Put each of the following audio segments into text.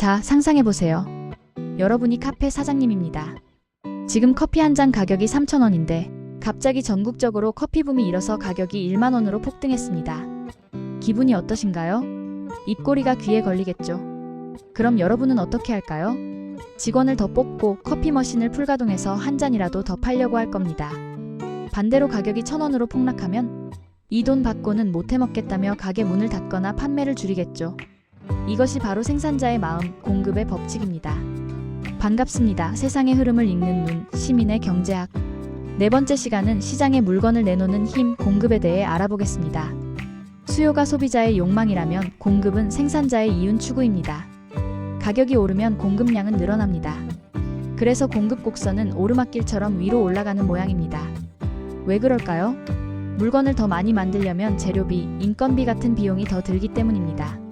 자, 상상해보세요. 여러분이 카페 사장님입니다. 지금 커피 한 잔 가격이 3,000원인데, 갑자기 전국적으로 커피 붐이 일어서 가격이 1만원으로 폭등했습니다. 기분이 어떠신가요? 입꼬리가 귀에 걸리겠죠. 그럼 여러분은 어떻게 할까요? 직원을 더 뽑고 커피 머신을 풀가동해서 한 잔이라도 더 팔려고 할 겁니다. 반대로 가격이 1,000원으로 폭락하면 이 돈 받고는 못 해먹겠다며 가게 문을 닫거나 판매를 줄이겠죠. 이것이 바로 생산자의 마음, 공급의 법칙입니다. 반갑습니다. 세상의 흐름을 읽는 눈, 시민의 경제학. 네 번째 시간은 시장에 물건을 내놓는 힘, 공급에 대해 알아보겠습니다. 수요가 소비자의 욕망이라면 공급은 생산자의 이윤 추구입니다. 가격이 오르면 공급량은 늘어납니다. 그래서 공급 곡선은 오르막길처럼 위로 올라가는 모양입니다. 왜 그럴까요? 물건을 더 많이 만들려면 재료비, 인건비 같은 비용이 더 들기 때문입니다.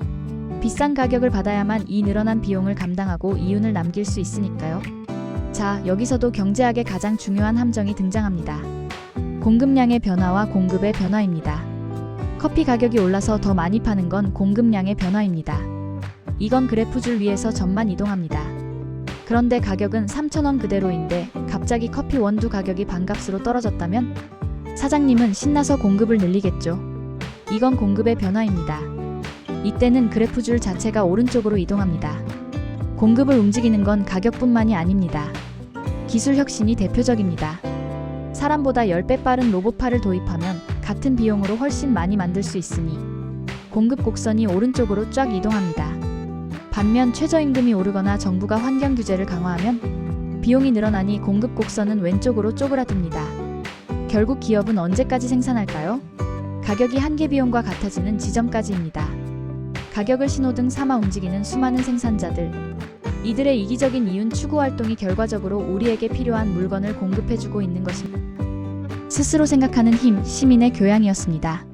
비싼 가격을 받아야만 이 늘어난 비용을 감당하고 이윤을 남길 수 있으니까요. 자, 여기서도 경제학의 가장 중요한 함정이 등장합니다. 공급량의 변화와 공급의 변화입니다. 커피 가격이 올라서 더 많이 파는 건 공급량의 변화입니다. 이건 그래프줄 위에서 점만 이동합니다. 그런데 가격은 3,000원 그대로인데 갑자기 커피 원두 가격이 반값으로 떨어졌다면 사장님은 신나서 공급을 늘리겠죠. 이건 공급의 변화입니다. 이때는 그래프 줄 자체가 오른쪽으로 이동합니다. 공급을 움직이는 건 가격뿐만이 아닙니다. 기술 혁신이 대표적입니다. 사람보다 10배 빠른 로봇팔을 도입하면 같은 비용으로 훨씬 많이 만들 수 있으니 공급 곡선이 오른쪽으로 쫙 이동합니다. 반면 최저임금이 오르거나 정부가 환경 규제를 강화하면 비용이 늘어나니 공급 곡선은 왼쪽으로 쪼그라듭니다. 결국 기업은 언제까지 생산할까요? 가격이 한계 비용과 같아지는 지점까지입니다. 가격을 신호등 삼아 움직이는 수많은 생산자들. 이들의 이기적인 이윤 추구 활동이 결과적으로 우리에게 필요한 물건을 공급해주고 있는 것입니다. 스스로 생각하는 힘, 시민의 교양이었습니다.